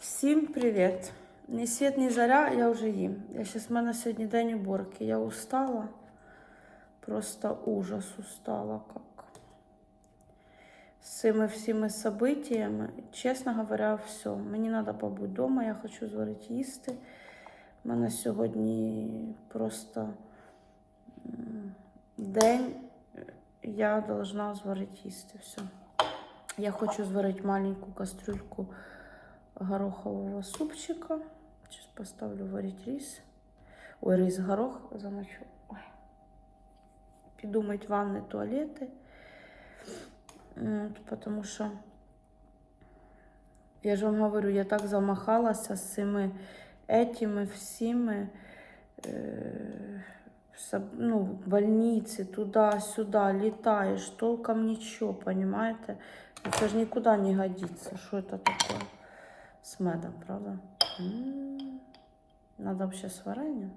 Всім привіт! Ні світ, ні заря, я вже їм. Я щас в мене сьогодні день уборки. Я устала. Просто ужас устала как. З цими всіми событиями, чесно говоря, все. Мені треба побути вдома, я хочу зварити їсти. У мене сьогодні просто день, я должна зварити їсти. Все. Я хочу зварити маленьку кастрюльку горохового супчика. Сейчас поставлю варить рис. Ой, рис, горох замочу. Ой. Піду мить ванни, туалети. От, потому що я ж вам говорю, я так замахалася з цими етими всіми. Е, ну, в больниці, туди-сюди, літаєш, толком нічого, понимаете? Ну, Це ж нікуди не годиться. Що це таке? С медом, правда? М, Надо вообще с вареньем,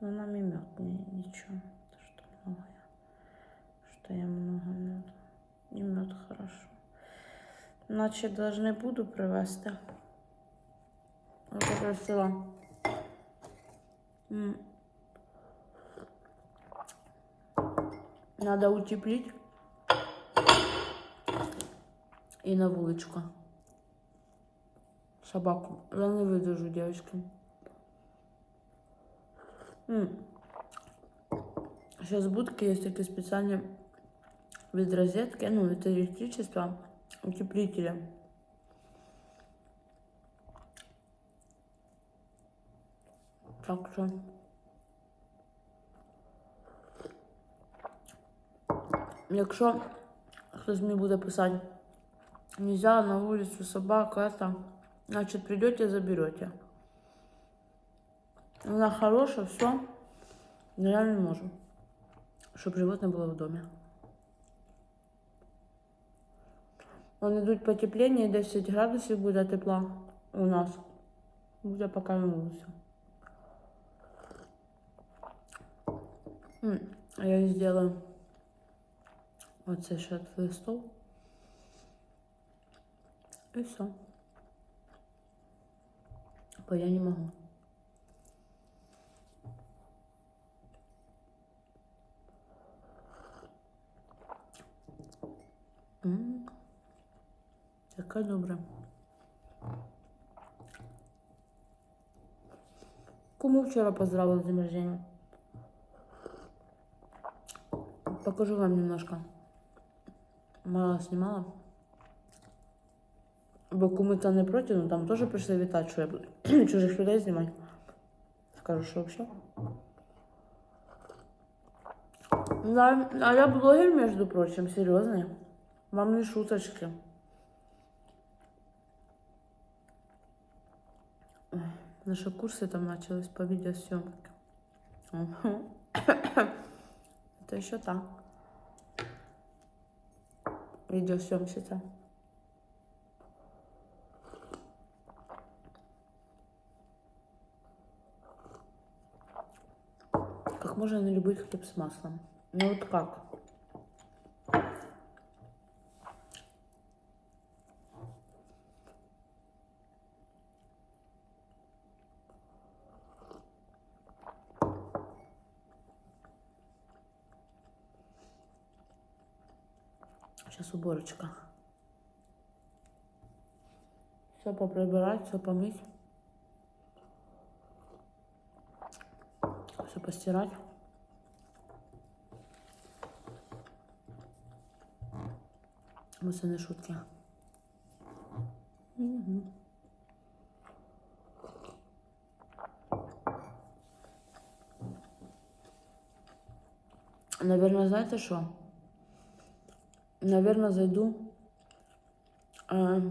но нам и мед не, ничего. То, что много я, что я много меда. И мед хорошо. Значит, должны буду привезти. Вот попросила. М. Надо утеплить. И на вуличку. Собаку. Я не выдержу, девочки. Сейчас в будке есть такие специальные від розетки, ну, від электричества, утеплителя. Так що. Якщо хтось мені буде писати, нельзя на вулицю собаку, это, значит, придете, заберете. Вона хороша, все. Но я не можу. Щоб животне було в домі. Вон йдуть потепління, 10 градусів буде тепла у нас. Буде поки на вулиці. М, А я їй зроблю оце ще твій стол. І все. Бо я не можу. М, Яка добра. Кому вчора поздравила днем рождения? Покажу вам немножко. Мало снимала. Бо кому-то не проти, ну там теж прийшли вітати, що я буду чужих людей знімати. Скажу, що взагалі. Да, а я блогер, между прочим, серьезный. Вам не шуточки. Ой, Наши курсы там начались по видеосъемке. Ага. Это еще так. Видеосъемщица. Можно не любить хлеб с маслом? Ну вот как? Сейчас уборочка. Все поприбирать, все помыть. Все постирать. Бо це не шутки. Угу. Наверное, знаєте що? Наверное, зайду, е,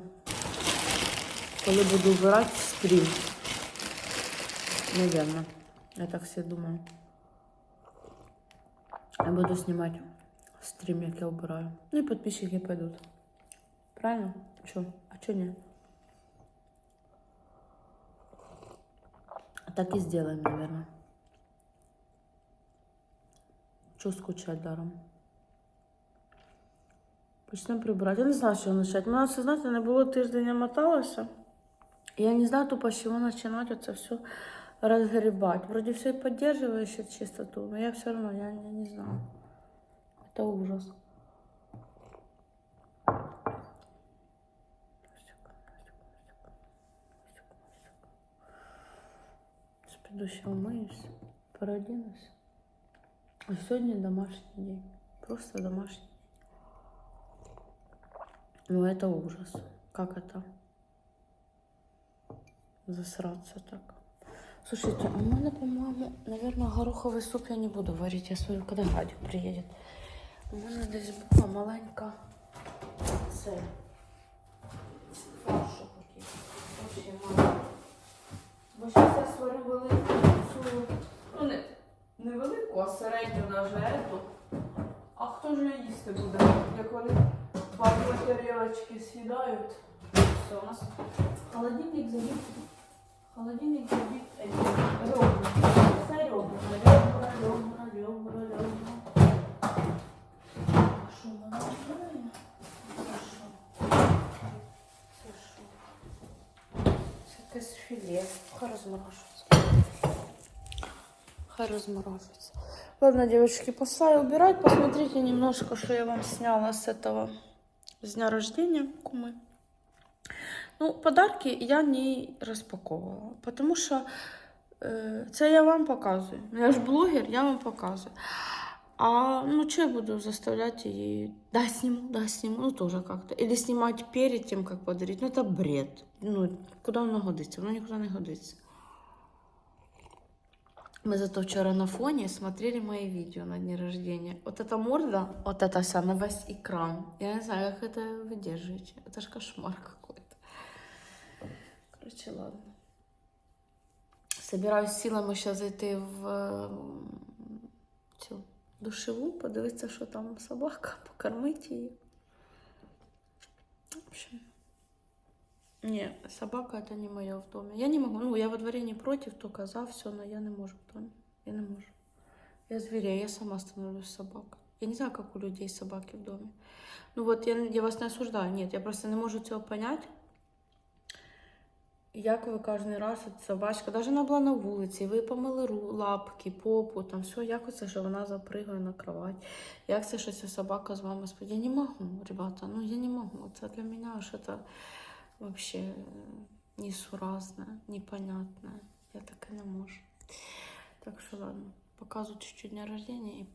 коли буду вбирати стрім. Наверное. Я так себе думаю. Я буду снимать стрим, як я убираю. Ну и подписчики пойдут. Правильно? Чё? А чё не? Так и сделаем, наверное. Чё скучать даром? Почнемо прибирати. Я не знаю, що почати. Мене знаєте, не було тиждень, я моталася. Я не знаю тупо, с чего начинать это все разгребать. Вроде все поддерживаешь эту чистоту, но я все равно, я, я не знаю. Это ужас. Сейчас пойду еще умыюсь, переоденусь. А сегодня домашний день. Просто домашний. Ну это ужас. Как это? Засраться так. Слушайте, а у меня, по-моему, наверное, гороховый суп я не буду варить. Я смотрю, когда Гадик приедет. У мене десь була маленька це. Бо зараз я сварю велику ну не, не велику, а середню навіть ету. А хто ж її їсти буде? Як вони два тарілочки з'їдають. Все, у нас холодильник забит. Холодильник забит этим ребрами. Це ребра, ребра, ребра, ребра, ребра. Що, вона що? Це що? Це якесь філе Хай розморожується. Хай розморожується. Ладно, девочки, пошла убирать. Посмотрите немножко, что я вам сняла с этого с дня рождения кумы. Ну, подарки я не распаковывала, потому что э, це я вам показую. Я ж блогер, я вам показую. А ну что я буду заставлять її? Да, сниму, да, сниму, ну тоже как-то. Или снимать перед тем, как подарить. Ну, это бред. Ну, куди воно годиться? Воно нікуди не годиться. Мы зато вчера на фоне смотрели мои видео на дне рождения. Вот эта морда, вот эта вся на весь экран. Я не знаю, как это выдерживаете. Это ж кошмар какой-то. Короче, ладно. Собираюсь силами сейчас зайти в м, цю душеву, подивитися, що там собака, покормити її. В общем, не, собака это не моя в доме. Я не могу. Ну, я во дворе не против, только за все, но я не могу в доме. Я не могу. Я зверя, я сама становлюсь собакой. Я не знаю, как у людей собаки в доме. Ну вот, я, я вас не осуждаю. Нет, я просто не можу цього понять. Як ви кожен раз от собачка, навіть вона була на вулиці, ви помили лапки, попу, там все, як це, що вона запригає на кровать, як це, що ця собака з вами спить. Я не можу, ребята, ну я не можу. Це для мене що це вообще э, несуразное. Я так и не можу. Так що ладно, показую чуть-чуть дня рождения і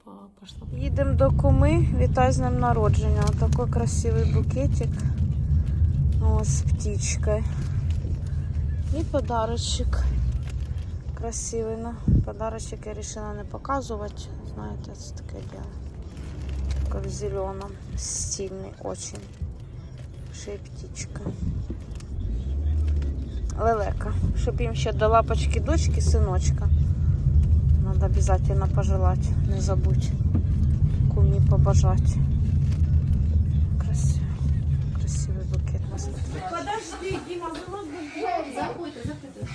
пошла. Їдемо до куми, вітай з днем народження. Такой красивий букетик. О, з птичкою. І подарочок красивий. Ну, подарочок я вирішила не показувати. Знаєте, це таке діло. Как в зеленом. Стильный очень. Ще й птичка. Лелека. Щоб їм ще до лапочки дочки, синочка. Надо обязательно пожелать. Не забудь. Кумі побажати.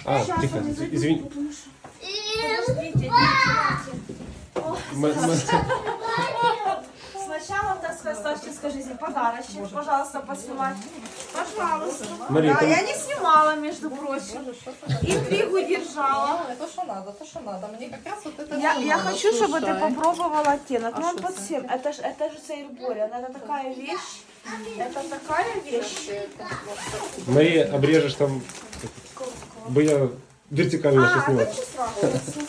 А, тихо, извини. Подождите, Мы- мы- Сначала, так сказать, Сашке скажите подарочек, пожалуйста, поснимать. Пожалуйста. Мария, да, там- я не снимала, между прочим. Интригу держала. То, что надо, то, что надо. Мне как раз вот это Я, вот я надо, хочу, чтобы ты слушай. попробовала оттенок. А ну, он что под это? всем. Это же это же Сейрбориан. Это такая вещь. Это такая вещь. Мария, обрежешь там, бы я вертикально А, сейчас а снимаю. ты сразу.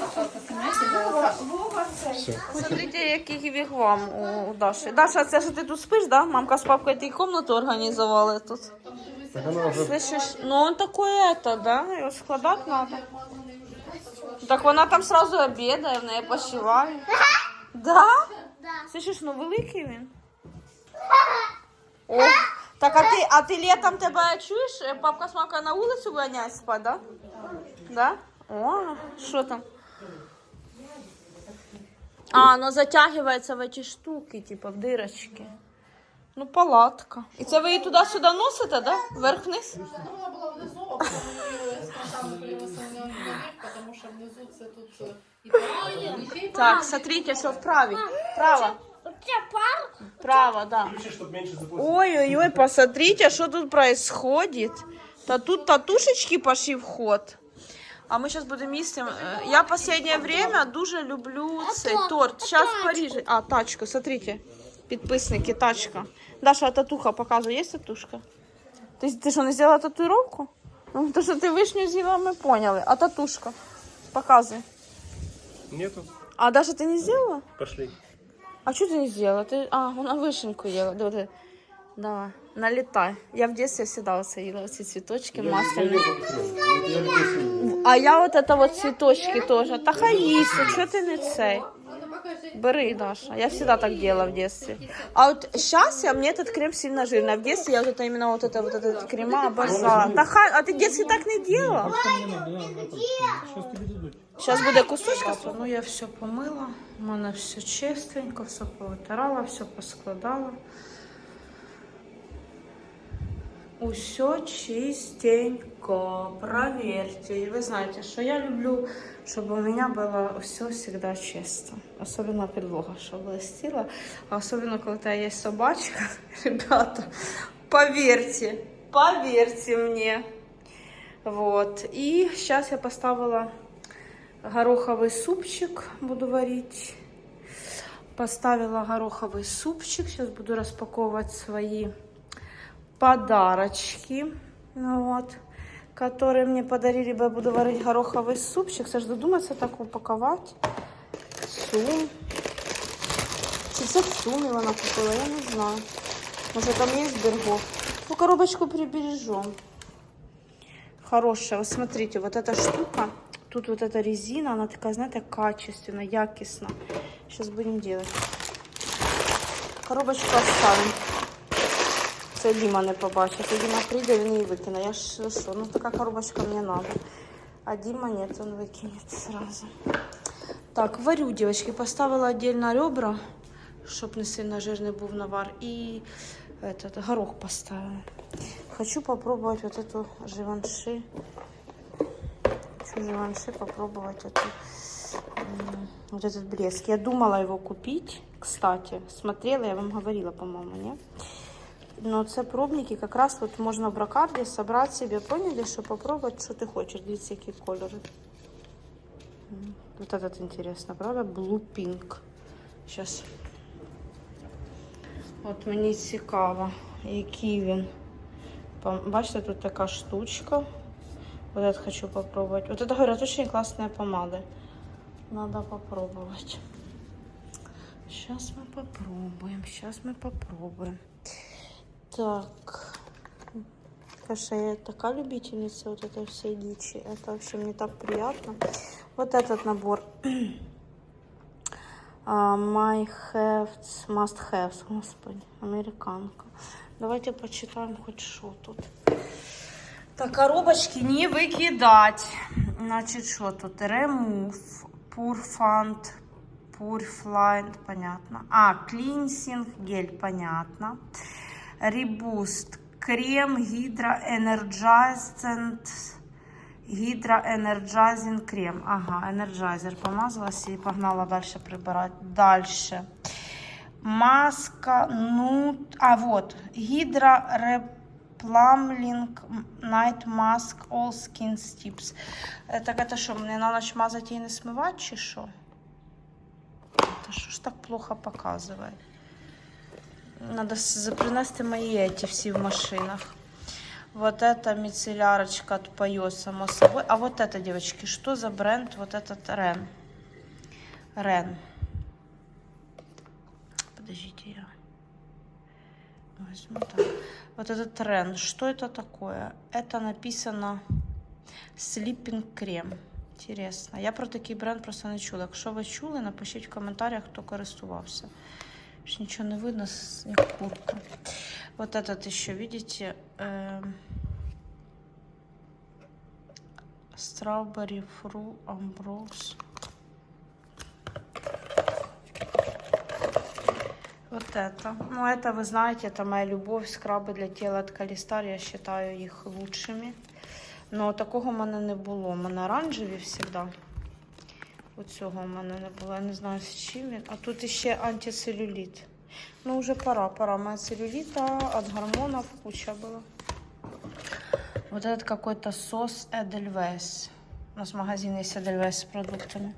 Вова, Вова, це. Все. Смотрите, який вігвам у Даші. Даша, це ж ти тут спиш, да? Мамка з папкою ти комнату організували тут. Так она уже... Слышиш? Ну, он такое это, да? Його складати надо. Так вона там сразу обідає, в неї почиває. Да? Слышиш, ну великий він. О, так а ти, а ти літом тебе чуєш? Е, Папка з мамкою на вулицю виганяють спать, да? Да? О, що там? А, ну затягивается в эти штуки, типа в дырочки. Ну, палатка. І це ви її туди-сюди носите, да? Вверх-вниз? Вона була внизу, а потім перенесли наверх, тому що внизу це тут і і Так, смотрите, все вправо. Право. Право, да. Включи, чтобы меньше запустить. Ой-ой-ой, посмотрите, что тут происходит. Та тут татушечки пошли в ход. А ми зараз будемо їсти. Е, Я в останнє время дуже люблю цей торт. Зараз в Парижі. А, тачку, смотрите. Підписники, тачка. Даша, а татуха показує, є татушка? Ти, ти що, не зробила татуировку? Ну, то, що ти вишню з'їла, ми поняли. А татушка? Показуй. Нету. А Даша, ти не зробила? Пошли. А что ты не сделала? Ты... А, вона вишеньку ела. Давай, давай. Налетай. Я в детстве всегда вот ела эти цветочки масляные. А я вот это вот цветочки тоже. Та хай їсть, що ти не цей? Бери, Даша. Я всегда так делала в детстве. А вот сейчас я, мне этот крем сильно жирный. А в детстве я вот это именно вот это вот этот крема обожала. Хай, а ты в детстве так не делала? Сейчас буде кусочка. Ну я все помила. У мене все чистенько, все повитирала, все поскладала. Усе чистенько, проверьте. И вы знаете, что я люблю, чтобы у меня было все всегда чисто. Особенно подлога, чтобы блестела. А особенно, когда у тебя есть собачка. Ребята, поверьте, поверьте мне. Вот. И сейчас я поставила Гороховый супчик, буду варить. Поставила гороховый супчик. Сейчас буду распаковывать свои подарочки, ну вот, которые мне подарили, я буду варить гороховый супчик. Саш, додуматься так упаковать. Сум. Чи це в сумі вона купила, я не знаю. Може там є бергов. Ну, коробочку прибережем. Хорошая. Вот смотрите, вот эта штука, тут вот эта резина, она такая, знаете, качественная, якостная. Сейчас будем делать. Коробочку оставим. Це Діма не побачить. Це Діма прийде, він її викине. Я ж що, ну така коробочка мені надо. А Дима нет, он выкинет сразу. Так, варю, девочки. Поставила отдельно ребра, щоб не сильно жирний був навар. І этот, горох поставила. Хочу попробовать вот эту живанши. Хочу живанши попробовать эту, м, вот этот блеск. Я думала его купить, кстати. Смотрела, я вам говорила, по-моему, нет? Но це пробники, как раз вот можно в бракарде собрать себе, поняли, что попробовать, что ты хочешь. Дивіться, які кольори. М, Вот этот интересно, правда? Blue Pink. Сейчас. От мені цікаво, який він. Пом- Бачите, тут така штучка. Вот этот хочу попробовать. Вот это, говорят, очень классные помады. Надо попробовать. Сейчас мы попробуем. Сейчас мы попробуем. Так. Конечно, я такая любительница вот этой всей дичи. Это вообще мне так приятно. Вот этот набор. А, My haves, must haves, господи, американка. Давайте почитаем хоть что тут. Так, коробочки не выкидать. Значит, что тут? Remove, Purfund, Purfline, понятно. А, клинсинг, гель, понятно. Ребуст, крем, гидроэнерджайзент, гидроэнерджайзинг крем. Ага, энерджайзер помазалась и погнала дальше прибирать. Дальше. Маска, ну, а вот, гидро Night Mask All Skin Tips. Так это что, мне на ночь мазать и не смывать, чи что? Это что ж так плохо показывает? Надо принести мои эти все в машинах. Вот это мицеллярочка от Пайо, само собой. А вот это, девочки, что за бренд? Вот этот Рен. Рен. Подождите, я возьму так. Вот этот Рен. Что это такое? Это написано Sleeping крем. Интересно. Я про такий бренд просто не чула. Якщо ви чули, напишіть в коментарях, хто користувався. Ж нічого не видно, с- як куртка. Вот этот еще, видите, эм, Strawberry Fruit Ambrose. Вот это. Ну, это, вы знаете, это моя любовь. Скраби для тела от Калістар. Я считаю їх лучшими. Но такого в мене не було. У мене оранжеві завжди. Оцього в мене не було. Я не знаю з чим він. А тут іще антицелюліт. Ну, вже пора, пора. У мене целюліта від гормонів куча була. Вот этот какой-то сос Эдельвейс. У нас магазин есть Эдельвейс с продуктами.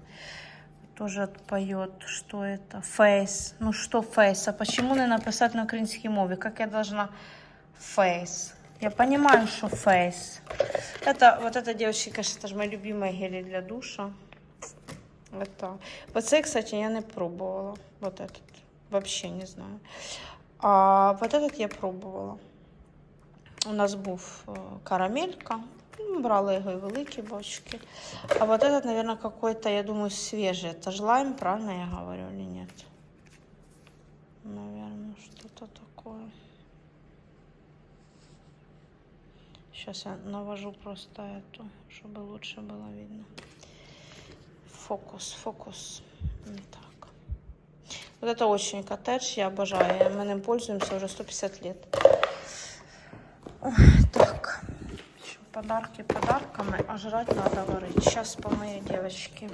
Тоже отпоет, что это. Фейс. Ну что фейс? А почему не написать на украинской мове? Как я должна фейс? Я понимаю, что фейс. Это, вот это, девочки, конечно, это же мои любимые гели для душа. Это. Вот цей, кстати, я не пробовала. Вот этот. Вообще не знаю. А вот этот я пробувала. У нас був е, карамелька. Ну, Брали його і великі бочки. А вот этот, наверное, какой-то, я думаю, свежий. Это же лайм, правильно я говорю или нет? Наверное, что-то такое. Сейчас я навожу просто эту, чтобы лучше было видно. Фокус, фокус. Не так. Вот это очень коттедж, я обожаю. Мы им пользуемся уже 150 лет. Ой, так. Подарки подарками, а жрать надо варить. Сейчас по моей девочке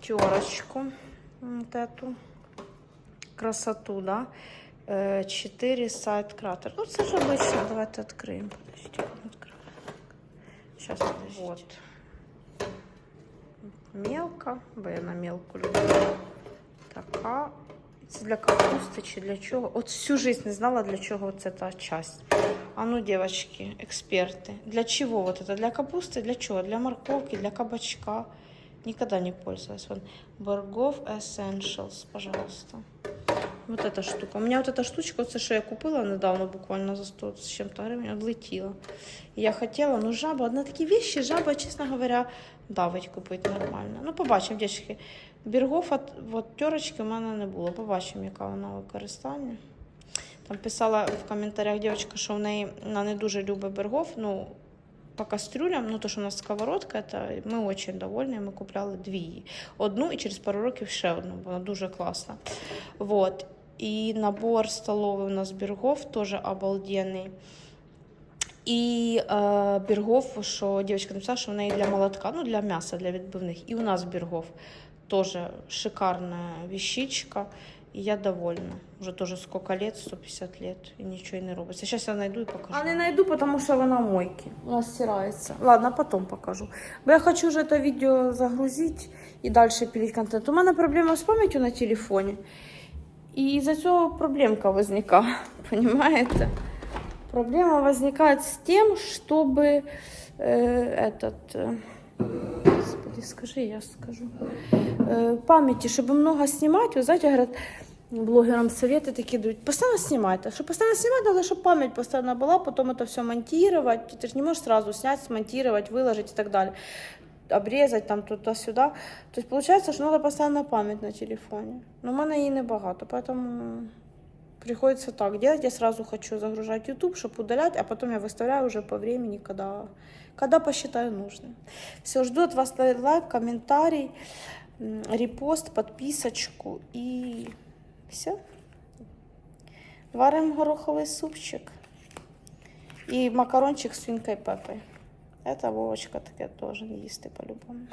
терочку. Вот эту красоту, да. 4 сайт кратер. Ну, це ж обычно. Давайте откроем. Подождите, открою. Сейчас, подождите. Вот. Мелко, бо я на мелку люблю. Така. Це для капусти чи для чого? От всю жизнь не знала, для чого це та часть. А ну, девочки, эксперты, для чего вот это? Для капусты? Для чего? Для морковки, для кабачка? Никогда не пользовалась. Вон, Боргов Essentials, пожалуйста. Вот эта штука. У меня вот эта штучка, це що я купила недавно, буквально за 100 з чим-то гривень, отлетіла. І я хотіла, ну жаба, на такі вещи, жаба, чесно говоря, давить купити нормально. Ну, побачимо, дівчатки. Біргов от, терочки в мене не було. Побачимо, яка вона в використанні. Там писала в коментарях дівчинка, що в неї вона не дуже любить бергов. Ну, по кастрюлям, ну то, що у нас сковородка, це ми дуже довольні. Ми купляли дві її. Одну і через пару років ще одну, вона дуже класна. Вот. І набор столовий у нас бергов теж обалденний. І е, бергов, що дівчинка написала, що в неї для молотка, ну для м'яса, для відбивних. І у нас бергов теж шикарна вещичка. І я довольна. Уже тоже сколько лет, 150 лет, і нічого не робиться. Сейчас я найду і покажу. А не найду, потому що вона мойки. У нас стирается. Ладно, потом покажу. Бо я хочу вже це відео загрузити і далі пилить контент. У мене проблема з пам'яттю на телефоні. І із-за цього проблемка возникає. Понимаете? Проблема возникает с тем, чтобы э, этот... э, Господи, скажи, я скажу. Э, памяти, чтобы много снимать, вы знаете, говорят, блогерам советы такие дают, постоянно снимайте. Чтобы постоянно снимать, надо, чтобы память постоянно была, потом это все монтировать. Ты же не можешь сразу снять, смонтировать, выложить и так далее. Обрезать там туда-сюда. То есть получается, что надо постоянно память на телефоне. Но в мене її небагато, поэтому приходится так делать. Я сразу хочу загружать YouTube, чтобы удалять, а потом я выставляю уже по времени, когда, когда посчитаю нужным. Все, жду от вас лайк, комментарий, м, репост, подписочку и все. Варим гороховый супчик и макарончик с свинкой Пеппой. Это Вовочка таке тоже їсти по-любому.